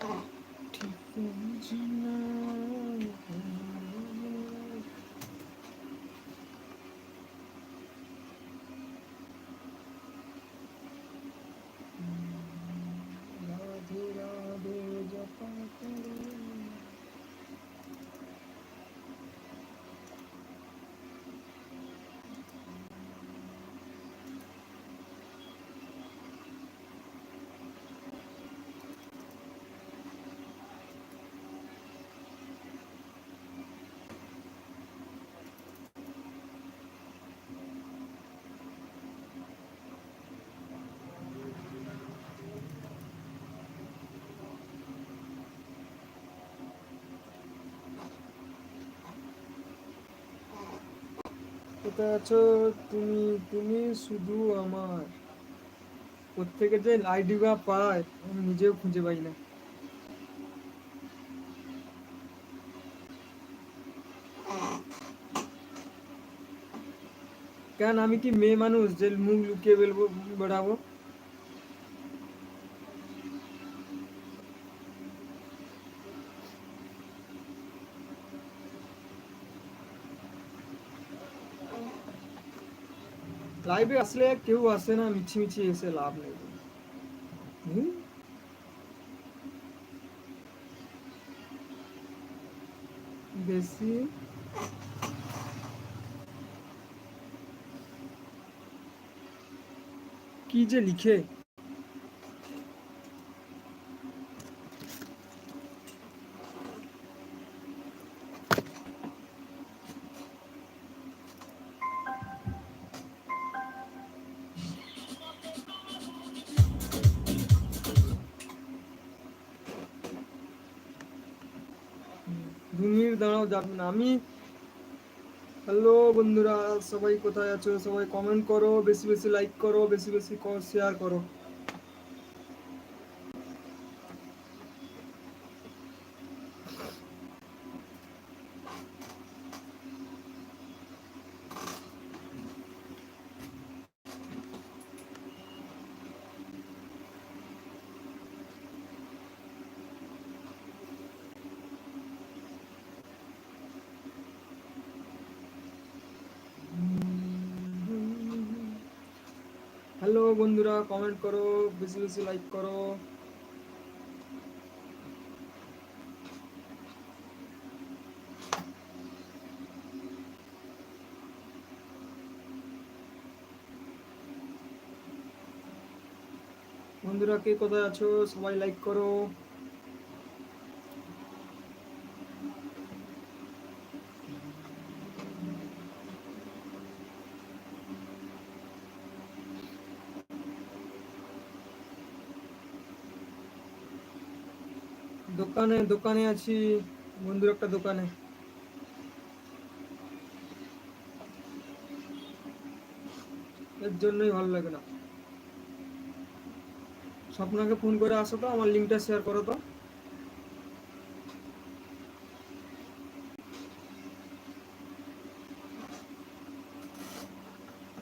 Topi. কোথায় আছো? তুমি তুমি শুধু আমার। প্রত্যেকে যে আইডি বা পায়, আমি নিজেও খুঁজে পাই না। কেন আমি কি মেয়ে মানুষ? যে মুখ লুকিয়ে বেলবো, বেড়াবো? লাইভে আসলে কেউ আসে না মিছি মিছি এসে লাভ নেই হুম? বেশি কি যে লিখে দাঁড়াও যাবে না, আমি হ্যালো বন্ধুরা, সবাই কোথায় আছো? সবাই কমেন্ট করো, বেশি বেশি লাইক করো, বেশি বেশি শেয়ার করো। হ্যালো বন্ধুরা কমেন্ট করো, বেশি বেশি লাইক করো। বন্ধুরা, কে কোথায় আছো? সবাই লাইক করো। দোকানে দোকানে আছি, বন্ধুর একটা দোকানে। এর জন্যই ভালো লাগে না। স্বপ্নাকে ফোন করে আসো তো, আমার লিঙ্কটা শেয়ার করো তো।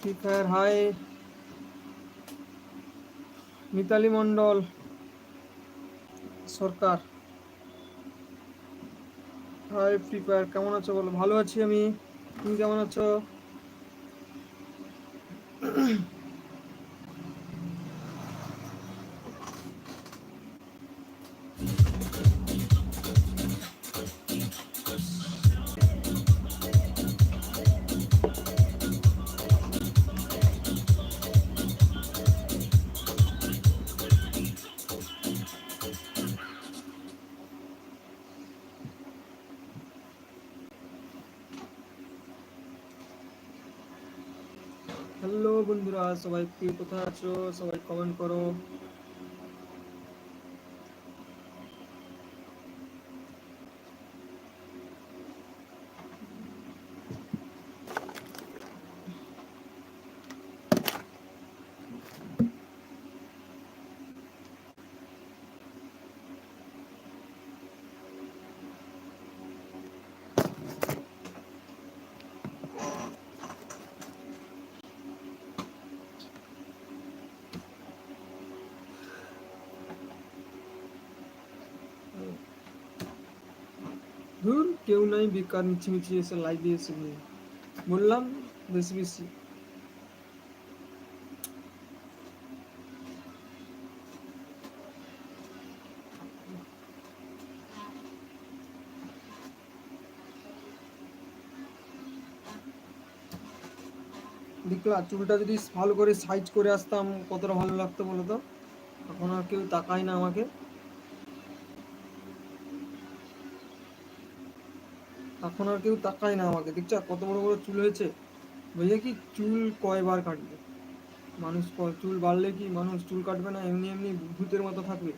Free fire hi Mitali Mondal Sarkar hi free fire কেমন আছো বলো? ভালো আছি আমি। তুমি কেমন আছো? বন্ধুরা সবাই কে কোথায় আছো সবাই কমেন্ট করো। ধুর, কেউ নাই, বেকার, মিছিমিছি এসে লাইভে নিয়ে বললাম, বেশি বেশি। দেখলা, চুলটা যদি ভালো করে সাইজ করে আসতাম, কতটা ভালো লাগতো বলো তো এখন আর কেউ তাকায় না আমাকে। এখন আর কেউ তাকায় না আমাকে। দেখছ কত বড় বড় চুল হয়েছে? বুঝলে কি চুল কয়বার কাটবে? মানুষ চুল বাড়লে কি মানুষ চুল কাটবে না? এমনি এমনি ভূতের মতো থাকবে।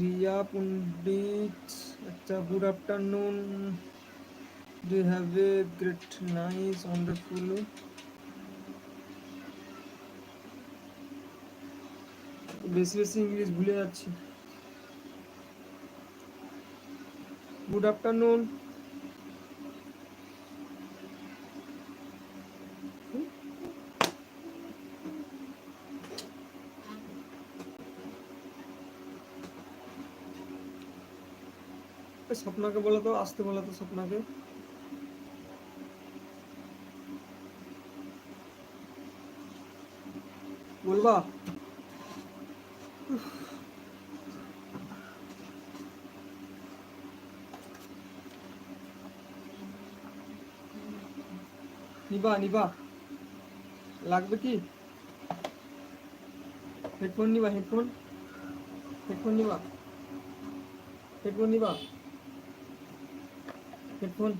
রিয়া পণ্ডিত আচ্ছা good afternoon. Do have a great nice বেশি বেশি ইংলিশ ভুলে যাচ্ছি। গুড আফটারনুন স্বপ্নাকে বলো তো, আসতে বলো তো স্বপ্নাকে। বলবা? নিবা নিবা। লাগবে কি? হেডফোন নিবা, হেডফোন। হেডফোন নিবা। হেডফোন নিবা। হেডফোন।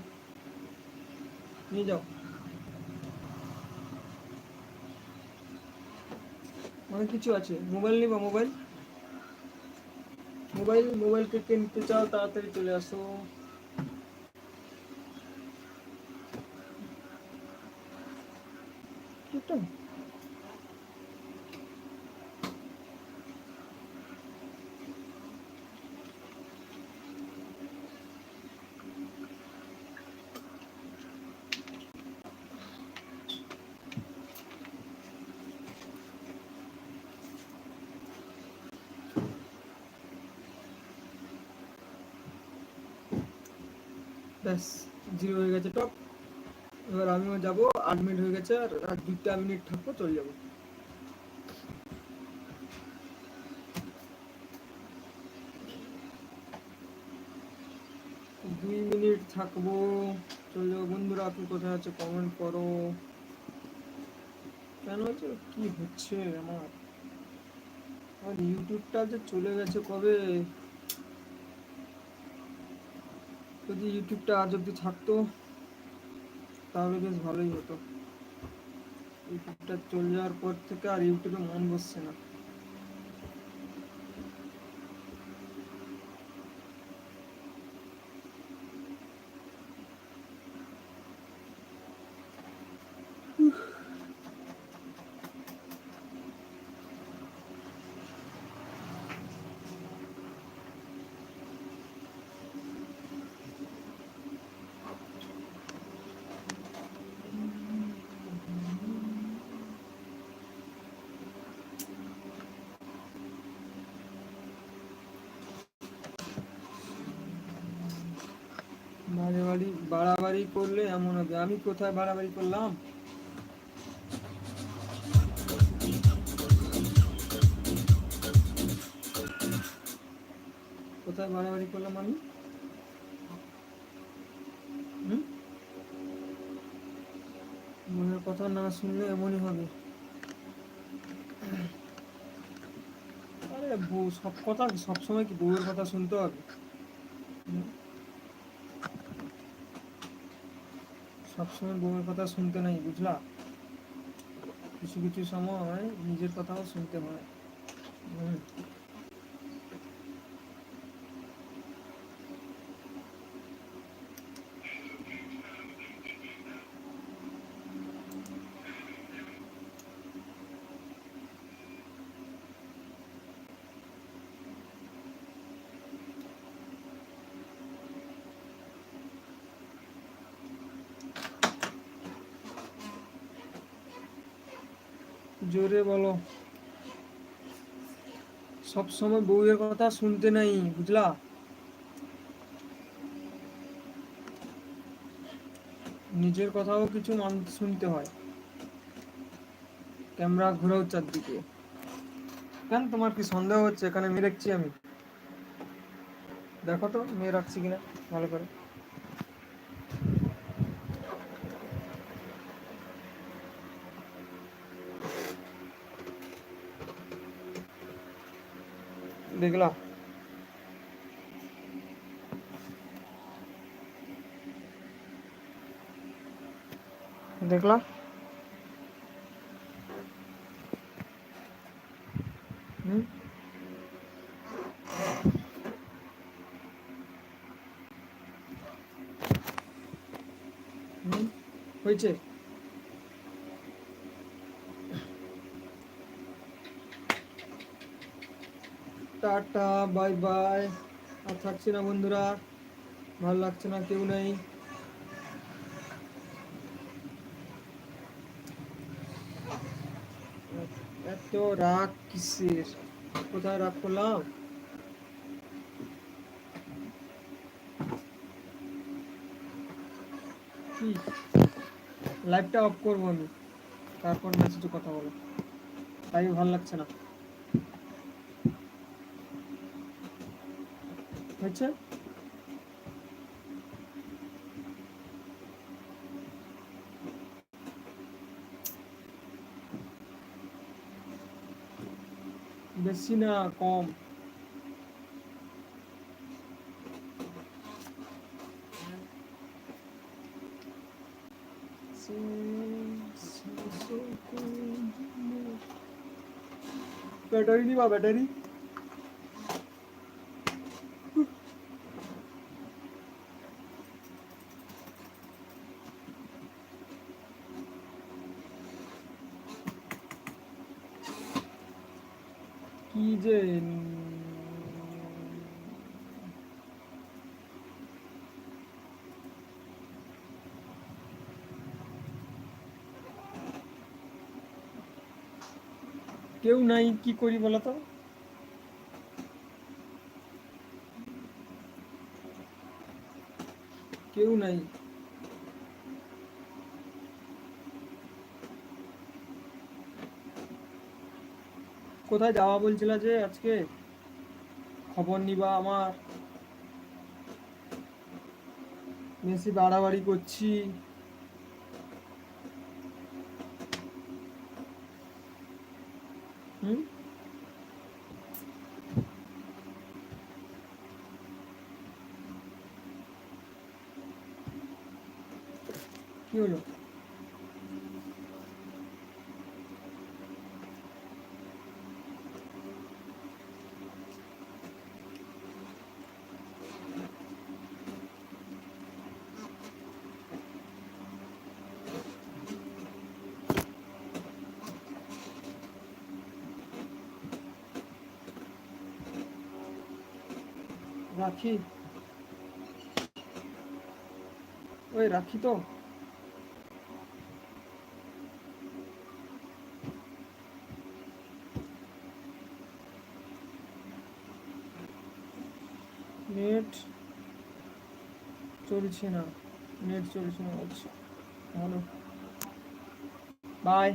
নিয়ে যাও। অনেক কিছু আছে। মোবাইল নিবা, মোবাইল। মোবাইল মোবাইল কে কে নিতে চাও তাড়াতাড়ি চলে আসো ব্যাস জিরো হয়ে গেছে টপ এবার আমিও যাব আট মিনিট হয়ে গেছে, আর দুটা মিনিট থাকব, চলে যাব। দুই মিনিট থাকব, চলে যাব। বন্ধুরা, আপনি কোথায় আছে কমেন্ট করো। কেন হচ্ছে? কি হচ্ছে আমার? আমার ইউটিউবটা যে চলে গেছে কবে? যদি ইউটিউবটা আজ অব্দি থাকতো, তাহলে বেশ ভালোই হতো। ইউটিউবটা চলে যাওয়ার পর থেকে আর ইউটিউবে মন বসছে না। বাড়াবাড়ি বাড়াবাড়ি করলে এমন হবে। আমি কোথায় বাড়াবাড়ি করলাম? কোথায় বাড়াবাড়ি করলাম আমি? মনের কথা না শুনলে এমনই হবে। আরে বউ, সব কথা সবসময় কি বউয়ের কথা শুনতে হবে? সবসময় বউয়ের কথা শুনতে নাই বুঝলা কিছু কিছু সময় নিজের কথাও শুনতে হয় হুম। জোরে বলো। সব সময় বউয়ের কথা শুনতে নাই, বুঝলা? নিজের কথাও কিছু মান শুনতে হয়। ক্যামেরা ঘুরেও চারদিকে। কেন তোমার কি সন্দেহ হচ্ছে? এখানে মেয়ে রাখছি আমি। দেখো তো, মেয়ে রাখছি কিনা, ভালো করে। দেখলা দেখলা হুম। হুম। হয়েছে? টাটা বাই বাই আর থাকছি না বন্ধুরা, ভালো লাগছে না কেউ নেই। এত রাগ কিসের? কোথায় রাগ করলাম? কি? লাইভটা অফ করব আমি। তারপর মেসেজে কথা বলো তাই ভালো লাগছে না। হয়েছে বেশি না কম ব্যাটারি নিবা ব্যাটারি যে কেউ নাই কি করি বলো তো? কেউ নাই। কোথায় যাওয়া বলছিলা যে আজকে? খবর নিবা আমার। বেশি বাড়াবাড়ি করছি। কি হলো? রাখি। ওই রাখি তো। নেট চলছে না। নেট চলছে না আচ্ছা। ভালো। বাই